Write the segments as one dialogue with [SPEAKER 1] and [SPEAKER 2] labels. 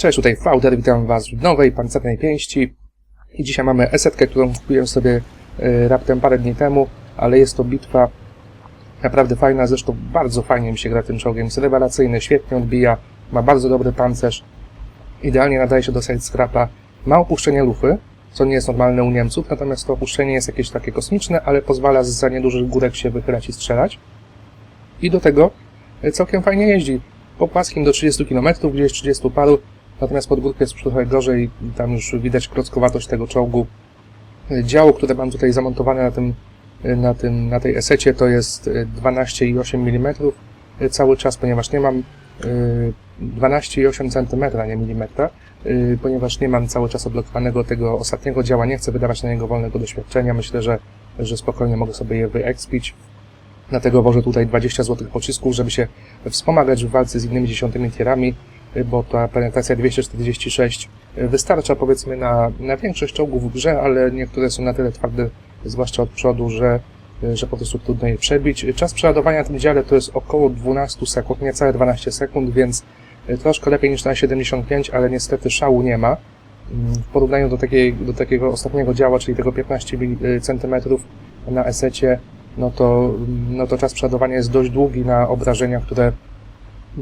[SPEAKER 1] Cześć, tutaj Fauder, witam Was w nowej pancernej pięści. I dzisiaj mamy esetkę, którą kupiłem sobie e, raptem parę dni temu, ale jest to bitwa naprawdę fajna, zresztą bardzo fajnie mi się gra tym czołgiem. Jest rewelacyjny, świetnie odbija, ma bardzo dobry pancerz, idealnie nadaje się do side scrapa, ma opuszczenie lufy, co nie jest normalne u Niemców, natomiast to opuszczenie jest jakieś takie kosmiczne, ale pozwala za niedużych górek się wychylać i strzelać. I do tego e, całkiem fajnie jeździ. Po płaskim do 30 km, gdzieś 30 paru, natomiast pod górkę jest trochę gorzej, tam już widać klockowatość tego czołgu. E, Działo, które mam tutaj zamontowane na tym, e, na tym, na tej esecie to jest e, 12,8 mm e, cały czas, ponieważ nie mam e, 12,8 cm, nie milimetra, e, ponieważ nie mam cały czas odblokowanego tego ostatniego działa, nie chcę wydawać na niego wolnego doświadczenia, myślę, że, że spokojnie mogę sobie je wyekspić. Dlatego wożę tutaj 20 zł pocisków, żeby się wspomagać w walce z innymi dziesiątymi tierami, bo ta penetracja 246 wystarcza powiedzmy na, na większość czołgów w grze, ale niektóre są na tyle twarde, zwłaszcza od przodu, że, że po prostu trudno je przebić. Czas przeładowania na tym dziale to jest około 12 sekund, niecałe 12 sekund, więc troszkę lepiej niż na 75, ale niestety szału nie ma. Mm, W porównaniu do, takiej, do takiego ostatniego działa, czyli tego 15 cm na esecie, no to, no to czas przeładowania jest dość długi na obrażenia, które,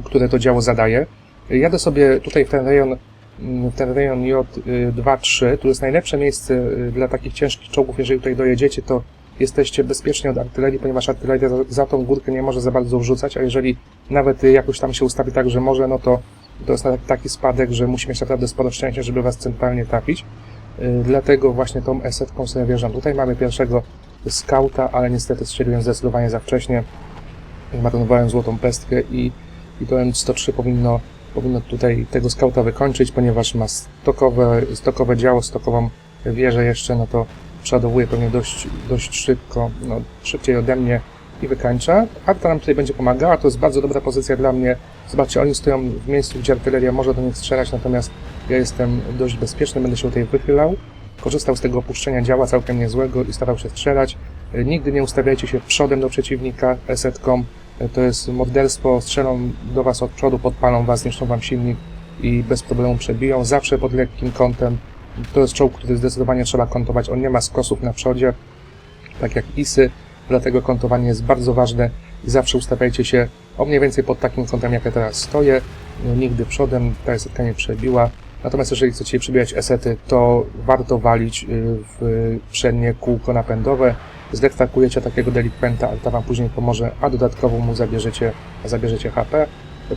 [SPEAKER 1] które to działo zadaje. Jadę sobie tutaj w ten rejon, w ten rejon J2-3, tu jest najlepsze miejsce y, dla takich ciężkich czołgów, jeżeli tutaj dojedziecie, to jesteście bezpieczni od artylerii, ponieważ artyleria za, za tą górkę nie może za bardzo wrzucać, a jeżeli nawet jakoś tam się ustawi tak, że może, no to to jest na- taki spadek, że musi mieć naprawdę sporo szczęścia, żeby was centralnie trafić. Y, Dlatego właśnie tą esetką sobie wjeżdżam. Tutaj mamy pierwszego skauta, ale niestety strzeliłem zdecydowanie za wcześnie. Marnowałem złotą pestkę i, i to M103 powinno, powinno tutaj tego skauta wykończyć, ponieważ ma stokowe, stokowe działo, stokową wieżę jeszcze, no to przeładowuje pewnie dość, dość szybko, no, szybciej ode mnie i wykańcza. Arta nam tutaj będzie pomagała, to jest bardzo dobra pozycja dla mnie. Zobaczcie, oni stoją w miejscu, gdzie artyleria może do nich strzelać, natomiast ja jestem dość bezpieczny, będę się tutaj wychylał. Korzystał z tego opuszczenia działa całkiem niezłego i starał się strzelać. E, Nigdy nie ustawiajcie się przodem do przeciwnika esetką. To jest morderstwo, strzelą do was od przodu, podpalą was, zniszczą wam silnik i bez problemu przebiją. Zawsze pod lekkim kątem. To jest czołg, który zdecydowanie trzeba kontować. On nie ma skosów na przodzie, tak jak ISy, dlatego kontowanie jest bardzo ważne i zawsze ustawiajcie się o mniej więcej pod takim kątem, jak ja teraz stoję. No, Nigdy przodem, ta esetka nie przebiła. Natomiast jeżeli chcecie przebijać esety, to warto walić y, w przednie kółko napędowe. Zdektakujecie takiego delikwenta, ale to wam później pomoże, a dodatkowo mu zabierzecie, zabierzecie HP.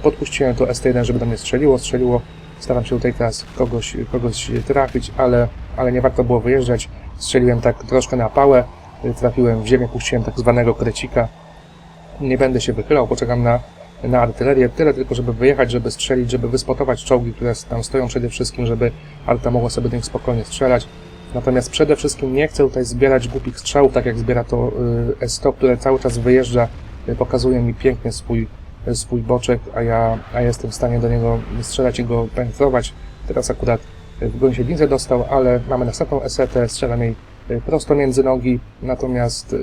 [SPEAKER 1] Podpuściłem to ST1, żeby do mnie strzeliło, strzeliło. Staram się tutaj teraz kogoś, kogoś trafić, ale, ale nie warto było wyjeżdżać. Strzeliłem tak troszkę na pałę, trafiłem w ziemię, puściłem tak zwanego krecika. Nie będę się wychylał, poczekam na, na artylerię. Tyle tylko, żeby wyjechać, żeby strzelić, żeby wyspotować czołgi, które tam stoją przede wszystkim, żeby Arta mogła sobie do nich spokojnie strzelać. Natomiast przede wszystkim nie chcę tutaj zbierać głupich strzałów, tak jak zbiera to y, S100, które cały czas wyjeżdża, y, pokazuje mi pięknie swój, y, swój boczek, a ja, a jestem w stanie do niego strzelać i go penetrować. Teraz akurat w gąsienicę dostał, ale mamy następną esetę, strzelam jej prosto między nogi, natomiast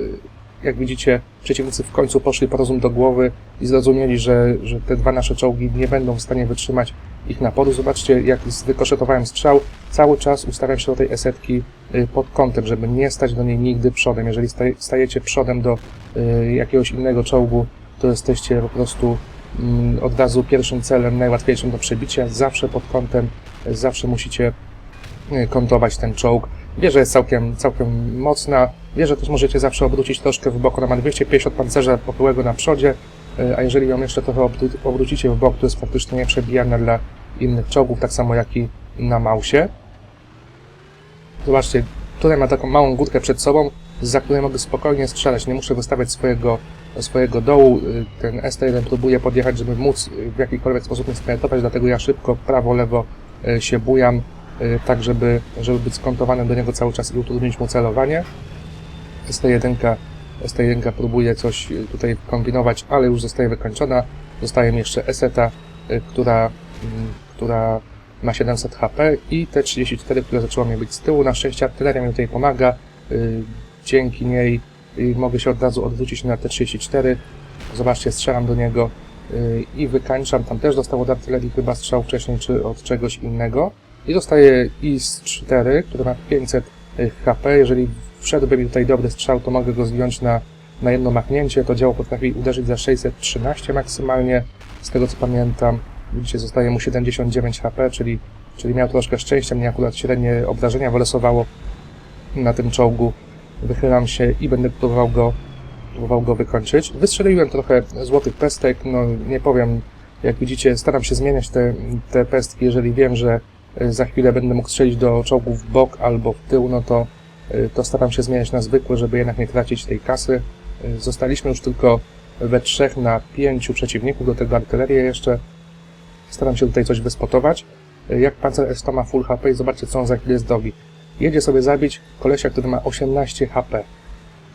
[SPEAKER 1] jak widzicie, przeciwnicy w końcu poszli po rozum do głowy i zrozumieli, że, że te dwa nasze czołgi nie będą w stanie wytrzymać ich naporu. Zobaczcie, jak wykoszetowałem strzał. Cały czas ustawiam się do tej esetki y, pod kątem, żeby nie stać do niej nigdy przodem. Jeżeli staj- stajecie przodem do y, jakiegoś innego czołgu, to jesteście po prostu mm, od razu pierwszym celem, najłatwiejszym do przebicia. Zawsze pod kątem, zawsze musicie y, kątować ten czołg. Wieża jest całkiem, całkiem mocna. Wieżę też możecie zawsze obrócić troszkę w bok. Ona ma 250 pancerza popyłego na przodzie, a jeżeli ją jeszcze trochę obró- obrócicie w bok, to jest praktycznie nieprzebijana dla innych czołgów, tak samo jak i na Mausie. Zobaczcie, tutaj ma taką małą górkę przed sobą, za której mogę spokojnie strzelać. Nie muszę wystawiać swojego, swojego dołu. Y, Ten ST1 próbuje podjechać, żeby móc y, w jakikolwiek sposób mnie spenetrować, dlatego ja szybko prawo, lewo się bujam, tak żeby, żeby być skontowanym do niego cały czas i utrudnić mu celowanie. ST1, ST1 próbuje coś y, tutaj kombinować, ale już zostaje wykończona. Zostaje jeszcze Eseta, y, która, mm, która ma 700 HP i T34, która zaczęła mi być z tyłu. Na szczęście artyleria mi tutaj pomaga. y, Dzięki niej mogę się od razu odwrócić na T34. Zobaczcie, strzelam do niego i wykańczam. Tam też dostał od artylerii chyba strzał wcześniej, czy od czegoś innego. I dostaję IS-4, który ma 500 HP. Jeżeli wszedłby mi tutaj dobry strzał, to mogę go zdjąć na, na jedno machnięcie. To działo potrafi uderzyć za 613 maksymalnie, z tego co pamiętam. Widzicie, zostaje mu 79 HP, czyli, czyli miał troszkę szczęścia. Mnie akurat średnie obrażenia wylosowało na tym czołgu. Wychylam się i będę próbował go, próbował go wykończyć. Wystrzeliłem trochę złotych pestek, no nie powiem, jak widzicie, staram się zmieniać te, te pestki, jeżeli wiem, że y, za chwilę będę mógł strzelić do czołgu w bok albo w tył, no to, y, to staram się zmieniać na zwykłe, żeby jednak nie tracić tej kasy. Y, Zostaliśmy już tylko we trzech na pięciu przeciwników, do tego artylerię jeszcze. Staram się tutaj coś wyspotować. Jak pancer S100 ma full HP i zobaczcie, co on za chwilę zrobi. Jedzie sobie zabić kolesia, który ma 18 HP,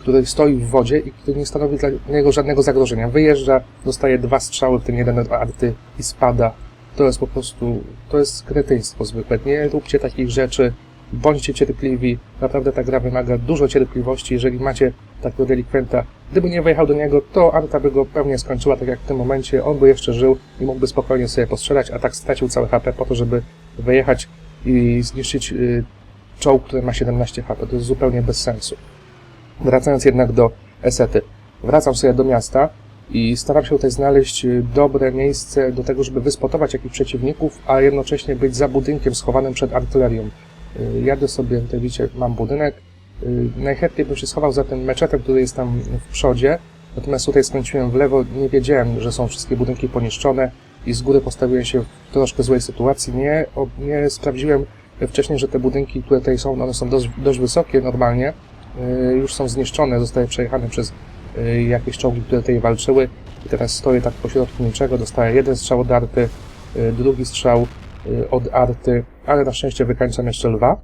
[SPEAKER 1] który stoi w wodzie i który nie stanowi dla niego żadnego zagrożenia. Wyjeżdża, dostaje dwa strzały, w tym jeden arty i spada. To jest po prostu, to jest kretyństwo zwykłe. Nie róbcie takich rzeczy, bądźcie cierpliwi. Naprawdę ta gra wymaga dużo cierpliwości. Jeżeli macie takiego delikwenta, gdyby nie wejechał do niego, to arta by go pewnie skończyła, tak jak w tym momencie. On by jeszcze żył i mógłby spokojnie sobie postrzelać, a tak stracił całe HP po to, żeby wyjechać i zniszczyć y, czołg, który ma 17 HP. To jest zupełnie bez sensu. Wracając jednak do esety. Wracam sobie do miasta i staram się tutaj znaleźć y, dobre miejsce do tego, żeby wyspotować jakichś przeciwników, a jednocześnie być za budynkiem schowanym przed artylerią. Y, Jadę sobie, tutaj widzicie, mam budynek. Y, Najchętniej bym się schował za tym meczetem, który jest tam w przodzie. Natomiast tutaj skręciłem w lewo, nie wiedziałem, że są wszystkie budynki poniszczone i z góry postawiłem się w troszkę złej sytuacji. Nie, nie sprawdziłem wcześniej, że te budynki, które tutaj są, one są dość, dość wysokie normalnie. Już są zniszczone, zostały przejechane przez jakieś czołgi, które tutaj walczyły. I teraz stoję tak pośrodku niczego, dostaję jeden strzał od arty, y, drugi strzał y, od arty, ale na szczęście wykańczam jeszcze lwa.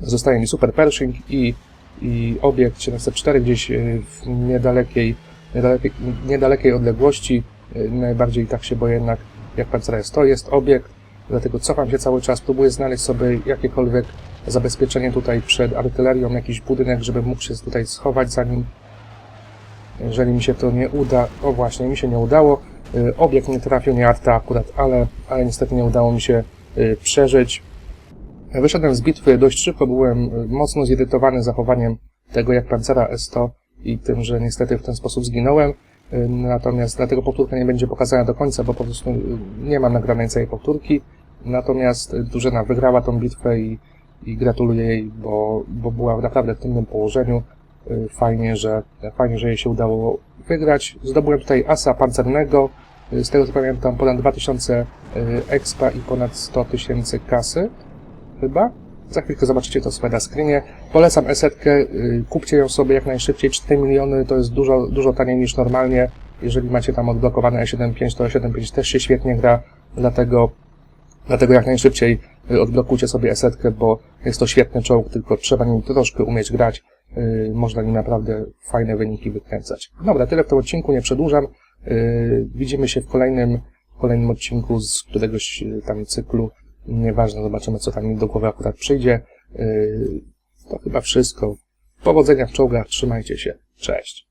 [SPEAKER 1] Zostaje mi super Pershing i, i obiekt 704 gdzieś y, w niedalekiej, niedalekiej, niedalekiej odległości. Y, Najbardziej tak się boję jednak jak pancera jest. To jest obiekt, dlatego cofam się cały czas, próbuję znaleźć sobie jakiekolwiek zabezpieczenie tutaj przed artylerią, jakiś budynek, żeby mógł się tutaj schować zanim jeżeli mi się to nie uda, o właśnie, mi się nie udało, Y, obiekt nie trafił, nie arta akurat, ale, ale niestety nie udało mi się y, przeżyć. Wyszedłem z bitwy dość szybko, byłem y, mocno zirytowany zachowaniem tego jak pancera S100 i tym, że niestety w ten sposób zginąłem. Natomiast dlatego powtórka nie będzie pokazana do końca, bo po prostu nie mam nagranej całej powtórki. Natomiast drużyna wygrała tą bitwę i, i gratuluję jej, bo, bo była naprawdę w trudnym położeniu. Y, Fajnie, że, fajnie, że jej się udało wygrać. Zdobyłem tutaj asa pancernego, y, z tego co pamiętam ponad 2000 y, expa i ponad 100 tysięcy kasy, chyba. Za chwilkę zobaczycie to sobie na screenie. Polecam esetkę, kupcie ją sobie jak najszybciej. 4 miliony to jest dużo, dużo taniej niż normalnie. Jeżeli macie tam odblokowane E75, to E75 też się świetnie gra, dlatego, dlatego jak najszybciej odblokujcie sobie esetkę, bo jest to świetny czołg, tylko trzeba nim troszkę umieć grać. Y, Można nim naprawdę fajne wyniki wykręcać. Dobra, tyle w tym odcinku, nie przedłużam. Y, Widzimy się w kolejnym, kolejnym odcinku z któregoś y, tam cyklu. Nieważne, zobaczymy co tam do głowy akurat przyjdzie. Y, To chyba wszystko. Powodzenia w czołgach, trzymajcie się. Cześć.